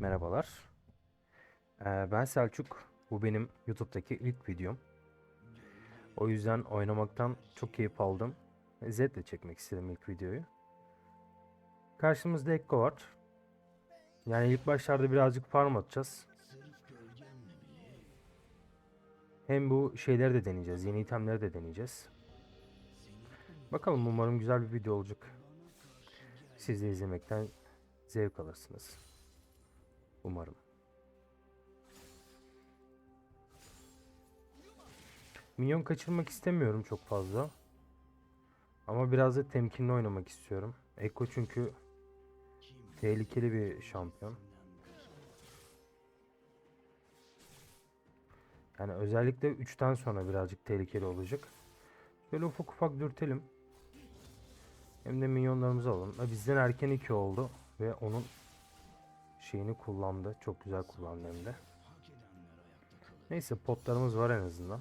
Merhabalar. Ee, ben Selçuk. Bu benim YouTube'daki ilk videom. O yüzden oynamaktan çok keyif aldım. Zevkle çekmek istedim ilk videoyu. Karşımızda Ekko var. Yani ilk başlarda birazcık farm atacağız. Hem bu şeyleri de deneyeceğiz. Yeni itemleri de deneyeceğiz. Bakalım umarım güzel bir video olacak. Siz de izlemekten zevk alırsınız. Umarım. Minyon kaçırmak istemiyorum çok fazla. Ama biraz da temkinli oynamak istiyorum. Ekko çünkü tehlikeli bir şampiyon. Yani özellikle 3'ten sonra birazcık tehlikeli olacak. Şöyle ufak ufak dürtelim. Hem de minyonlarımızı alalım. Bizden erken 2 oldu ve onun şeyini kullandı. Çok güzel kullandı hem de. Neyse potlarımız var en azından.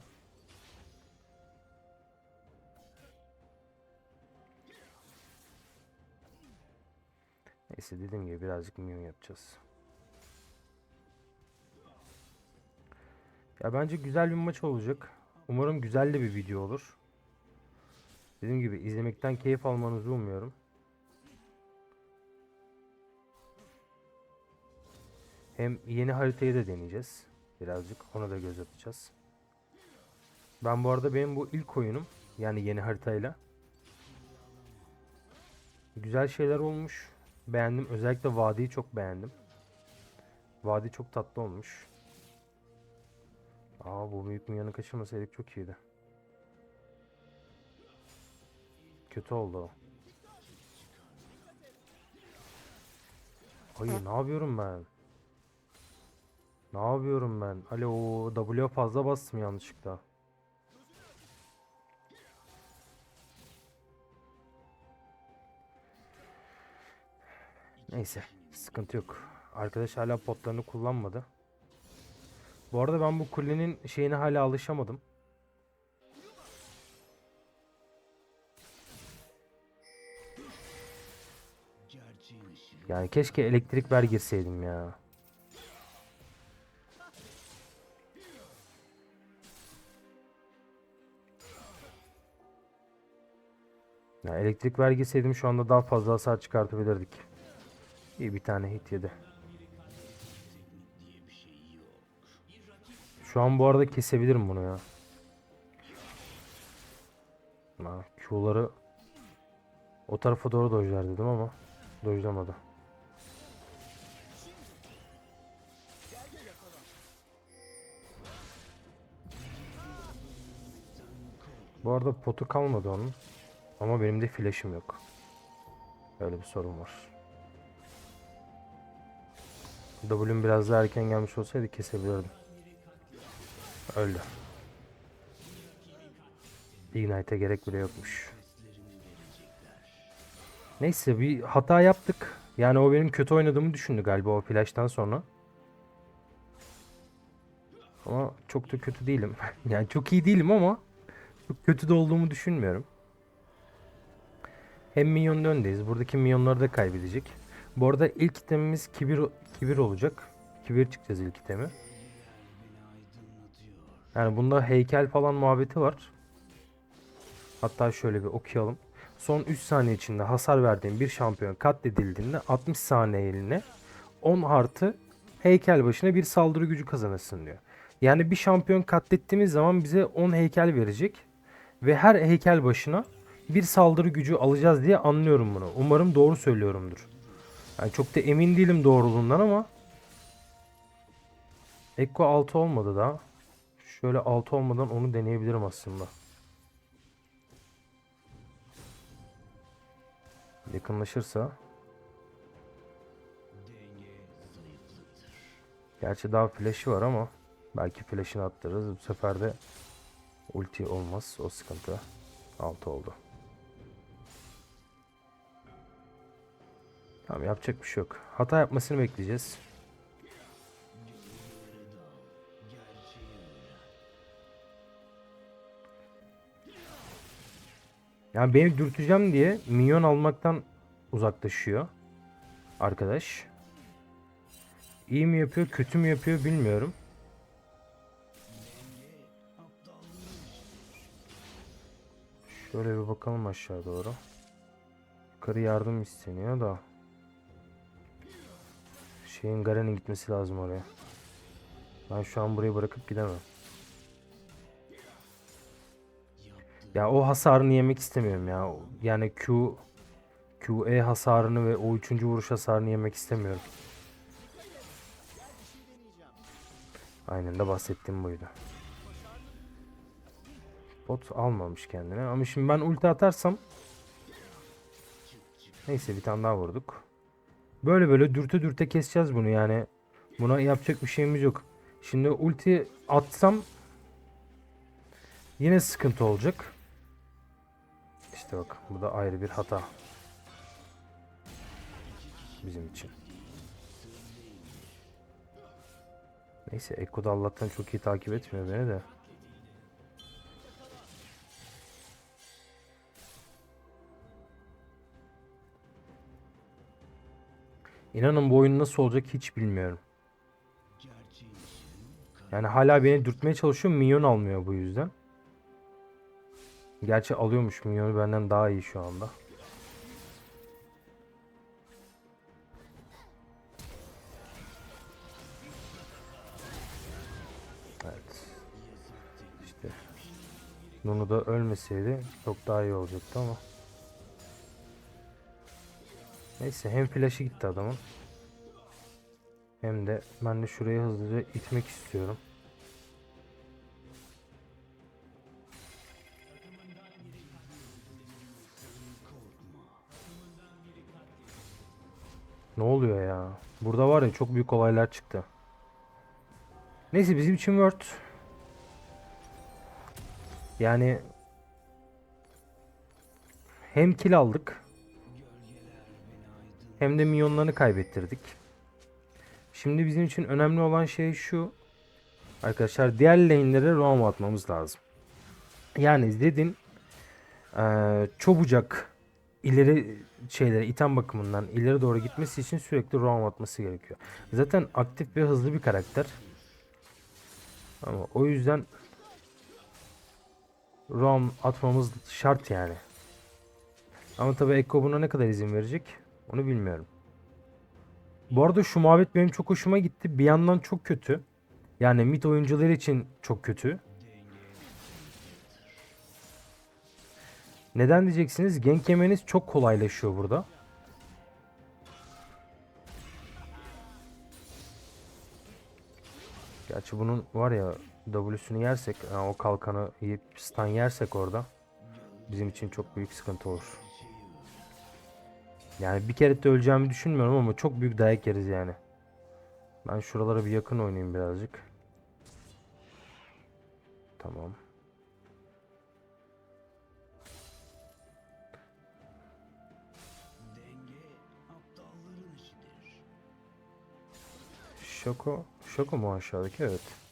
Neyse dediğim gibi birazcık minyon yapacağız. Ya bence güzel bir maç olacak. Umarım güzel de bir video olur. Dediğim gibi izlemekten keyif almanızı umuyorum. Hem yeni haritayı da deneyeceğiz. Birazcık ona da göz atacağız. Ben bu arada benim bu ilk oyunum. Yani yeni haritayla. Güzel şeyler olmuş. Beğendim. Özellikle vadiyi çok beğendim. Vadi çok tatlı olmuş. Aa bu büyük minyonu kaçırmasaydık çok iyiydi. Kötü oldu o. Ay ne yapıyorum ben? Ne yapıyorum ben? Alo W'ye fazla bastım yanlışlıkla. Neyse sıkıntı yok. Arkadaş hala potlarını kullanmadı. Bu arada ben bu kulenin şeyine hala alışamadım. Yani keşke elektrik ver girseydim ya. Ya elektrik ver girseydim şu anda daha fazla hasar çıkartabilirdik. İyi bir tane hit yedi. Şu an bu arada kesebilirim bunu ya. Ha, Q'ları o tarafa doğru dojlar dedim ama dojlamadı. Bu arada potu kalmadı onun. Ama benim de flash'ım yok. Öyle bir sorun var. W'm biraz daha erken gelmiş olsaydı kesebilirdim. Öldü. Ignite'e gerek bile yokmuş. Neyse bir hata yaptık. Yani o benim kötü oynadığımı düşündü galiba o flash'tan sonra. Ama çok da kötü değilim. yani çok iyi değilim ama çok kötü de olduğumu düşünmüyorum. Hem minyonun öndeyiz. Buradaki minyonları da kaybedecek. Bu arada ilk itemimiz kibir, kibir olacak. Kibir çıkacağız ilk itemi. Yani bunda heykel falan muhabbeti var. Hatta şöyle bir okuyalım. Son 3 saniye içinde hasar verdiğin bir şampiyon katledildiğinde 60 saniyeliğine 10 artı heykel başına bir saldırı gücü kazanırsın diyor. Yani bir şampiyon katlettiğimiz zaman bize 10 heykel verecek. Ve her heykel başına bir saldırı gücü alacağız diye anlıyorum bunu. Umarım doğru söylüyorumdur. Yani çok da emin değilim doğruluğundan ama Ekko 6 olmadı daha. Şöyle 6 olmadan onu deneyebilirim aslında. Yakınlaşırsa. Gerçi daha flash'i var ama belki flash'ini attırırız. Bu sefer de ulti olmaz. O sıkıntı. 6 oldu. Tamam yapacak bir şey yok. Hata yapmasını bekleyeceğiz. Yani beni dürteceğim diye minyon almaktan uzaklaşıyor arkadaş. iyi mi yapıyor, kötü mü yapıyor bilmiyorum. Şöyle bir bakalım aşağı doğru. Yukarı yardım isteniyor da. Şeyin Garen'in gitmesi lazım oraya. Ben şu an burayı bırakıp gidemem. Ya o hasarını yemek istemiyorum ya. Yani Q QE hasarını ve o üçüncü vuruş hasarını yemek istemiyorum. Aynen de bahsettiğim buydu. Bot almamış kendine. Ama şimdi ben ulti atarsam Neyse bir tane daha vurduk. Böyle böyle dürte dürte keseceğiz bunu yani. Buna yapacak bir şeyimiz yok. Şimdi ulti atsam yine sıkıntı olacak. İşte bak bu da ayrı bir hata. Bizim için. Neyse Ekko da Allah'tan çok iyi takip etmiyor beni de. İnanın bu oyun nasıl olacak hiç bilmiyorum. Yani hala beni dürtmeye çalışıyor. Minyon almıyor bu yüzden. Gerçi alıyormuş minyonu benden daha iyi şu anda. Evet. İşte Nunu da ölmeseydi çok daha iyi olacaktı ama. Neyse hem flash'ı gitti adamın. Hem de ben de şurayı hızlıca itmek istiyorum. Ne oluyor ya? Burada var ya çok büyük olaylar çıktı. Neyse bizim için Word. Yani hem kill aldık hem de minyonlarını kaybettirdik. Şimdi bizim için önemli olan şey şu. Arkadaşlar diğer lane'lere roam atmamız lazım. Yani Zed'in eee çabucak ileri şeylere item bakımından ileri doğru gitmesi için sürekli roam atması gerekiyor. Zaten aktif ve hızlı bir karakter. Ama o yüzden roam atmamız şart yani. Ama tabii Ekko buna ne kadar izin verecek onu bilmiyorum. Bu arada şu muhabbet benim çok hoşuma gitti. Bir yandan çok kötü. Yani mid oyuncular için çok kötü. Neden diyeceksiniz? Gank yemeniz çok kolaylaşıyor burada. Gerçi bunun var ya W'sünü yersek, o kalkanı yiyip stun yersek orada bizim için çok büyük sıkıntı olur. Yani bir kere de öleceğimi düşünmüyorum ama çok büyük dayak yeriz yani. Ben şuralara bir yakın oynayayım birazcık. Tamam. Şoko. Şoko mu aşağıdaki? Evet.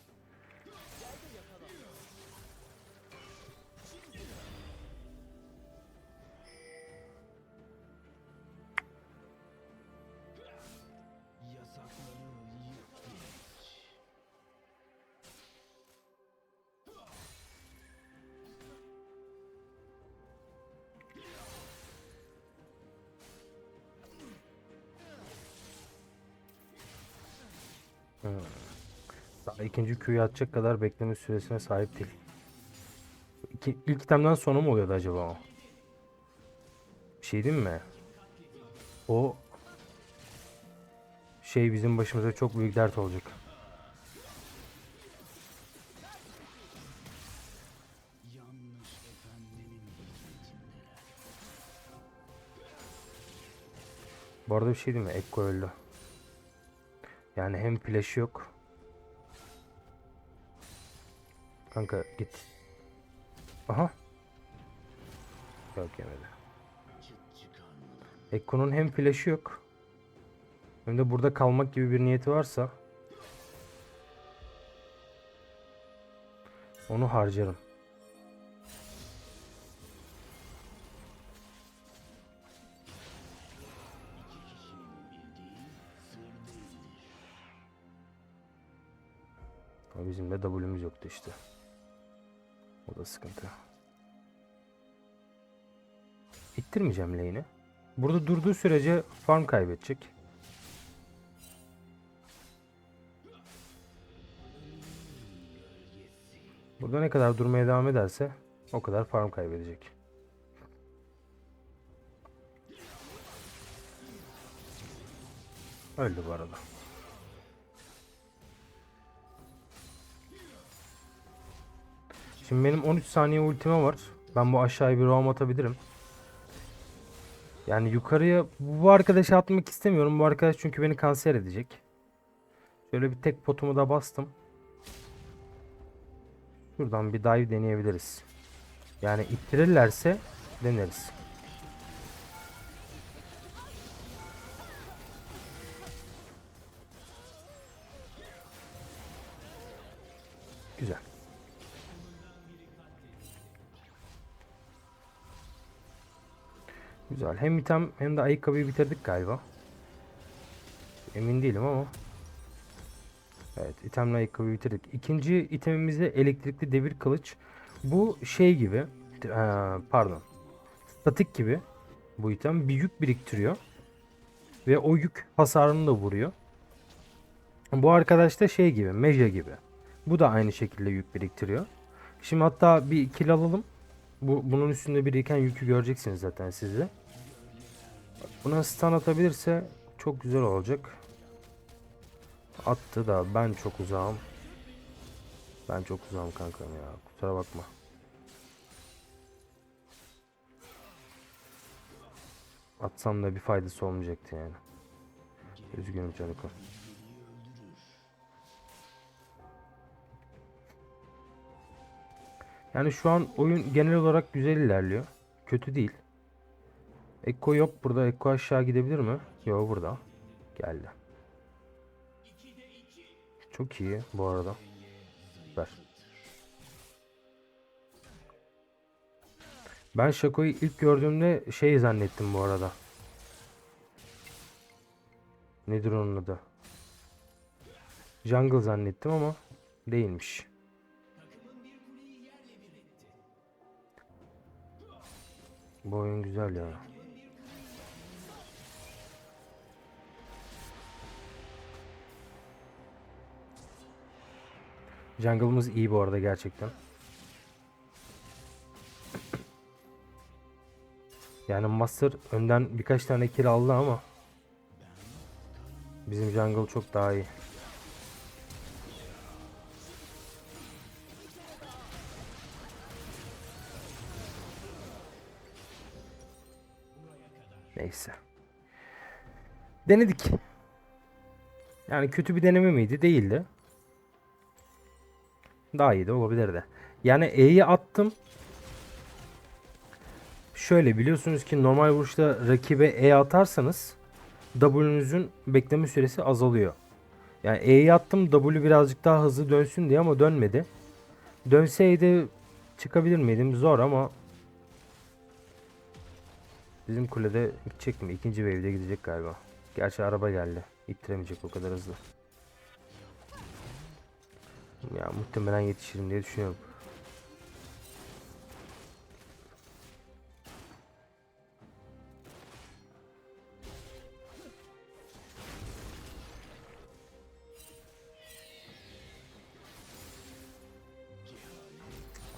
Daha ikinci Q'yu atacak kadar bekleme süresine sahip değil. İki, ilk itemden sonra mı oluyordu acaba o? Bir şey diyeyim mi? O şey bizim başımıza çok büyük dert olacak. Bu arada bir şey diyeyim mi? Ekko öldü. Yani hem flash yok. Kanka git. Aha. Yok yemedi. Ekko'nun hem flash'ı yok. Hem de burada kalmak gibi bir niyeti varsa onu harcarım. Ama bizim de W'muz yoktu işte. O da sıkıntı. İttirmeyeceğim lane'i. Burada durduğu sürece farm kaybedecek. Burada ne kadar durmaya devam ederse o kadar farm kaybedecek. Öldü bu arada. Şimdi benim 13 saniye ultime var. Ben bu aşağıya bir roam atabilirim. Yani yukarıya bu arkadaşı atmak istemiyorum. Bu arkadaş çünkü beni kanser edecek. Şöyle bir tek potumu da bastım. Şuradan bir dive deneyebiliriz. Yani ittirirlerse deneriz. Güzel. Hem item hem de ayakkabıyı bitirdik galiba. Emin değilim ama. Evet itemle ayakkabıyı bitirdik. İkinci itemimiz de elektrikli devir kılıç. Bu şey gibi. eee, pardon. Statik gibi. Bu item bir yük biriktiriyor. Ve o yük hasarını da vuruyor. Bu arkadaş da şey gibi. Meja gibi. Bu da aynı şekilde yük biriktiriyor. Şimdi hatta bir kill alalım. Bu, bunun üstünde biriken yükü göreceksiniz zaten siz de. Buna stun atabilirse çok güzel olacak. Attı da ben çok uzağım. Ben çok uzağım kankam ya. Kusura bakma. Atsam da bir faydası olmayacaktı yani. Üzgünüm Caniko. Yani şu an oyun genel olarak güzel ilerliyor. Kötü değil. Ekko yok burada. Ekko aşağı gidebilir mi? Yok burada. Geldi. Çok iyi bu arada. Ver. Ben Shaco'yu ilk gördüğümde şey zannettim bu arada. Nedir onun adı? Jungle zannettim ama değilmiş. Bu oyun güzel ya. Jungle'ımız iyi bu arada gerçekten. Yani Master önden birkaç tane kill aldı ama bizim jungle çok daha iyi. Neyse. Denedik. Yani kötü bir deneme miydi? Değildi. Daha iyi de olabilirdi. Yani E'yi attım. Şöyle biliyorsunuz ki normal vuruşta rakibe E atarsanız W'nüzün bekleme süresi azalıyor. Yani E'yi attım W birazcık daha hızlı dönsün diye ama dönmedi. Dönseydi çıkabilir miydim? Zor ama bizim kulede gidecek mi? İkinci wave'de gidecek galiba. Gerçi araba geldi. İttiremeyecek o kadar hızlı. Ya muhtemelen yetişirim diye düşünüyorum.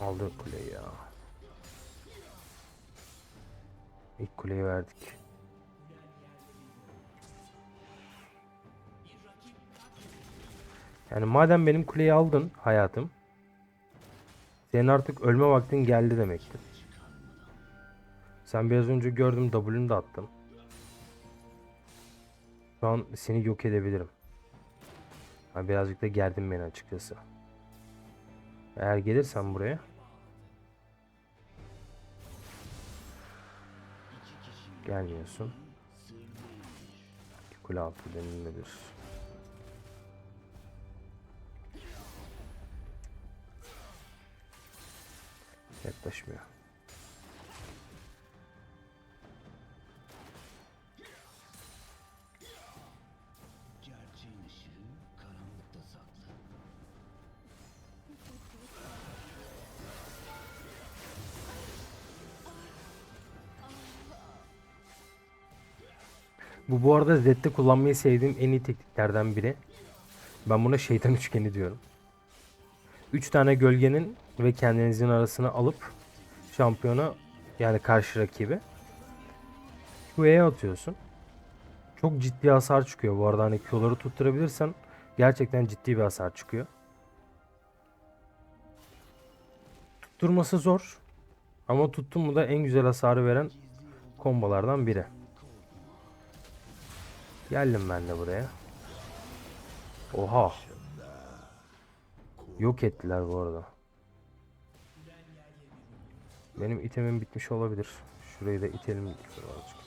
Aldı kuleyi ya. İlk kuleyi verdik. Yani madem benim kuleyi aldın hayatım. Senin artık ölme vaktin geldi demektir. Sen biraz önce gördüm W'nu da attım. Şu an seni yok edebilirim. Birazcık da gerdin beni açıkçası. Eğer gelirsen buraya. Gelmiyorsun. Kule altı denilmedir. Yaklaşmıyor. Gerçeğin ışığı karanlıkta saklı. Bu bu arada Zed'de kullanmayı sevdiğim en iyi tekniklerden biri. Ben buna şeytan üçgeni diyorum. 3 tane gölgenin ve kendinizin arasına alıp şampiyona yani karşı rakibi Q'ye atıyorsun. Çok ciddi hasar çıkıyor bu arada hani Q'ları tutturabilirsen gerçekten ciddi bir hasar çıkıyor. Tutturması zor ama tuttun mu da en güzel hasarı veren kombolardan biri. Geldim ben de buraya. Oha. Yok ettiler bu arada. Benim itemim bitmiş olabilir. Şurayı da itelim birazcık.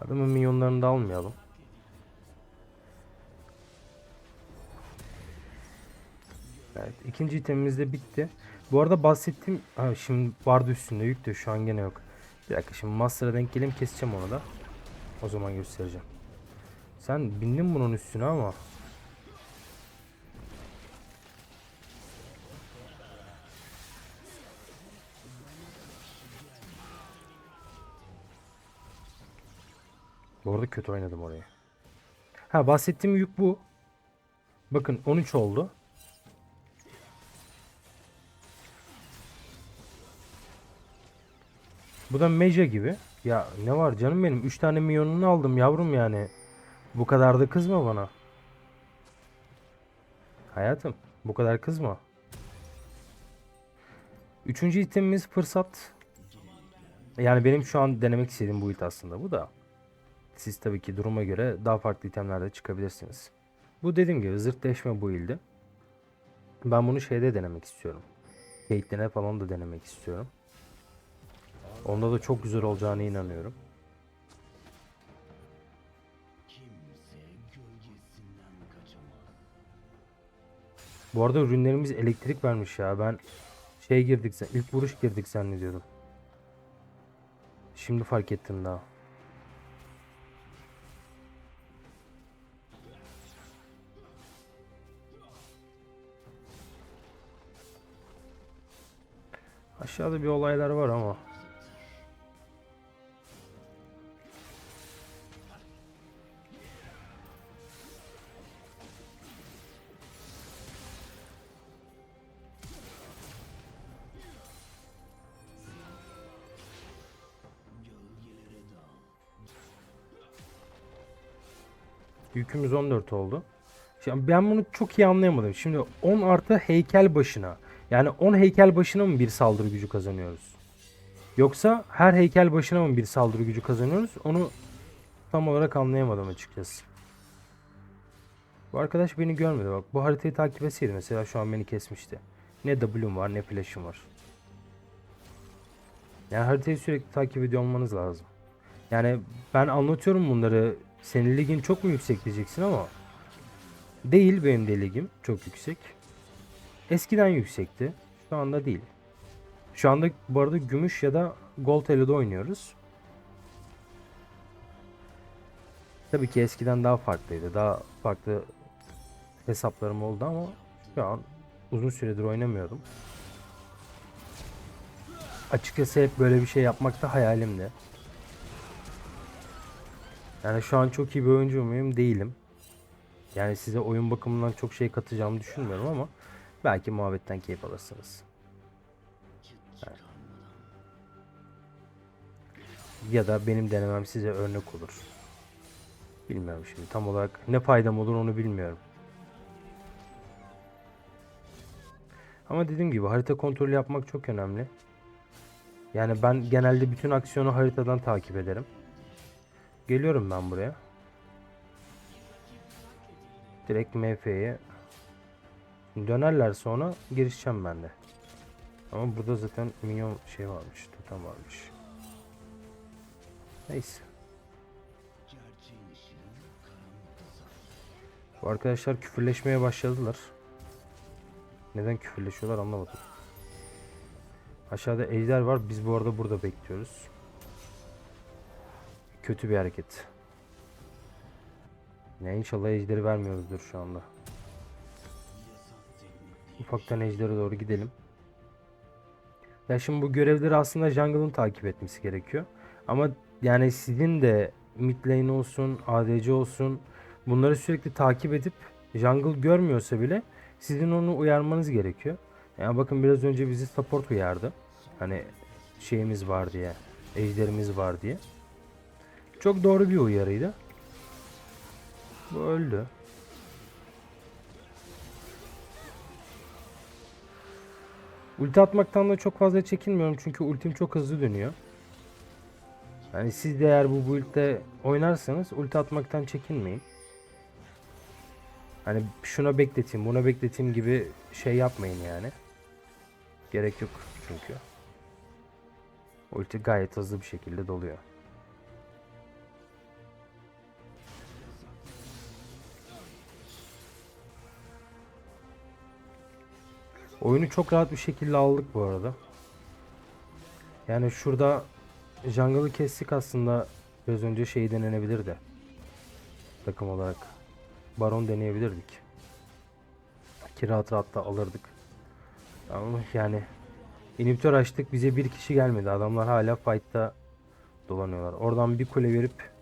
Adamın minyonlarını da almayalım. Evet, ikinci itemimiz de bitti. Bu arada bahsettiğim ha, şimdi vardı üstünde yük de şu an gene yok. Bir dakika şimdi Master'a denk geleyim keseceğim onu da. O zaman göstereceğim. Sen bindin bunun üstüne ama. Bu arada kötü oynadım orayı. Ha bahsettiğim yük bu. Bakın 13 oldu. Bu da Meja gibi. Ya ne var canım benim 3 tane milyonunu aldım yavrum yani. Bu kadar da kızma bana. Hayatım bu kadar kızma. Üçüncü itemimiz fırsat. Yani benim şu an denemek istediğim bu it aslında bu da. Siz tabii ki duruma göre daha farklı itemlerde çıkabilirsiniz. Bu dediğim gibi zırtleşme bu ildi. Ben bunu şeyde denemek istiyorum. Caitlyn'e falan da denemek istiyorum. Onda da çok güzel olacağına inanıyorum. Bu arada ürünlerimiz elektrik vermiş ya. Ben şey girdik, ilk vuruş girdik zannediyordum. Şimdi fark ettim daha. Aşağıda bir olaylar var ama. Yükümüz 14 oldu. Şimdi ben bunu çok iyi anlayamadım. Şimdi 10 artı heykel başına. Yani 10 heykel başına mı bir saldırı gücü kazanıyoruz? Yoksa her heykel başına mı bir saldırı gücü kazanıyoruz? Onu tam olarak anlayamadım açıkçası. Bu arkadaş beni görmedi bak. Bu haritayı takip etseydi mesela şu an beni kesmişti. Ne W'm var ne flash'ım var. Yani haritayı sürekli takip ediyor olmanız lazım. Yani ben anlatıyorum bunları. Senin ligin çok mu yüksek diyeceksin ama değil benim de ligim çok yüksek. Eskiden yüksekti. Şu anda değil. Şu anda bu arada gümüş ya da gold elo'da oynuyoruz. Tabii ki eskiden daha farklıydı. Daha farklı hesaplarım oldu ama şu an uzun süredir oynamıyordum. Açıkçası hep böyle bir şey yapmak da hayalimdi. Yani şu an çok iyi bir oyuncu muyum? Değilim. Yani size oyun bakımından çok şey katacağımı düşünmüyorum ama belki muhabbetten keyif alırsınız. Yani. Ya da benim denemem size örnek olur. Bilmiyorum şimdi tam olarak ne faydam olur onu bilmiyorum. Ama dediğim gibi harita kontrolü yapmak çok önemli. Yani ben genelde bütün aksiyonu haritadan takip ederim. Geliyorum ben buraya. Direkt MF'ye dönerler sonra girişeceğim ben de. Ama burada zaten minyon şey varmış, totem varmış. Neyse. Bu arkadaşlar küfürleşmeye başladılar. Neden küfürleşiyorlar anlamadım. Aşağıda ejder var. Biz bu arada burada bekliyoruz. Kötü bir hareket. Ne inşallah ejderi vermiyoruzdur şu anda. Ufaktan ejdere doğru gidelim. Ya şimdi bu görevleri aslında jungle'ın takip etmesi gerekiyor. Ama yani sizin de mid lane olsun, ADC olsun bunları sürekli takip edip jungle görmüyorsa bile sizin onu uyarmanız gerekiyor. Yani bakın biraz önce bizi support uyardı. Hani şeyimiz var diye, ejderimiz var diye. Çok doğru bir uyarıydı. Bu öldü. Ulti atmaktan da çok fazla çekinmiyorum çünkü ultim çok hızlı dönüyor. Yani siz de eğer bu build'de oynarsanız ulti atmaktan çekinmeyin. Hani şuna bekleteyim, buna bekleteyim gibi şey yapmayın yani. Gerek yok çünkü. Ulti gayet hızlı bir şekilde doluyor. Oyunu çok rahat bir şekilde aldık bu arada. Yani şurada jungle'ı kestik aslında biraz önce şey denenebilirdi. Takım olarak. Baron deneyebilirdik. Ki rahat rahat da alırdık. Ama yani inhibitör açtık bize bir kişi gelmedi. Adamlar hala fight'ta dolanıyorlar. Oradan bir kule verip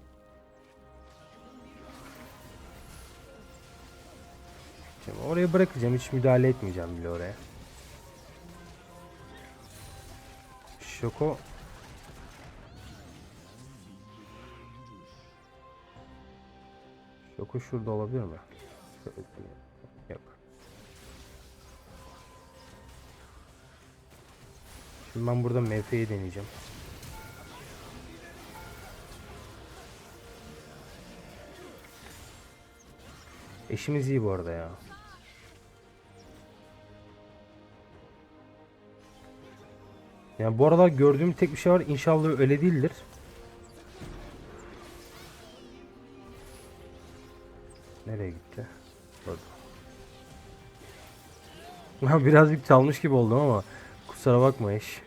Şimdi oraya bırakacağım. Hiç müdahale etmeyeceğim bile oraya. Şoko Şoko şurada olabilir mi? Şöyle Yok. Şimdi ben burada MF'yi deneyeceğim. Eşimiz iyi bu arada ya. Yani bu aralar gördüğüm tek bir şey var. İnşallah öyle değildir. Nereye gitti? Ya birazcık çalmış gibi oldum ama kusura bakma eş.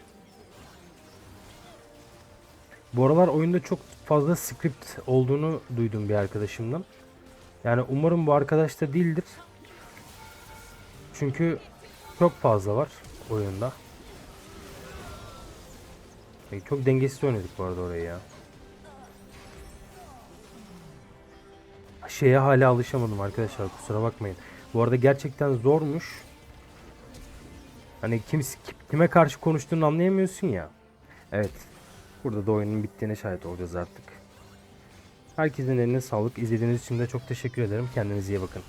Bu aralar oyunda çok fazla script olduğunu duydum bir arkadaşımdan. Yani umarım bu arkadaş da değildir. Çünkü çok fazla var oyunda. E, Çok dengesiz oynadık bu arada orayı ya. Şeye hala alışamadım arkadaşlar kusura bakmayın. Bu arada gerçekten zormuş. Hani kim, kime karşı konuştuğunu anlayamıyorsun ya. Evet. Burada da oyunun bittiğine şahit olacağız artık. Herkesin eline sağlık. İzlediğiniz için de çok teşekkür ederim. Kendinize iyi bakın.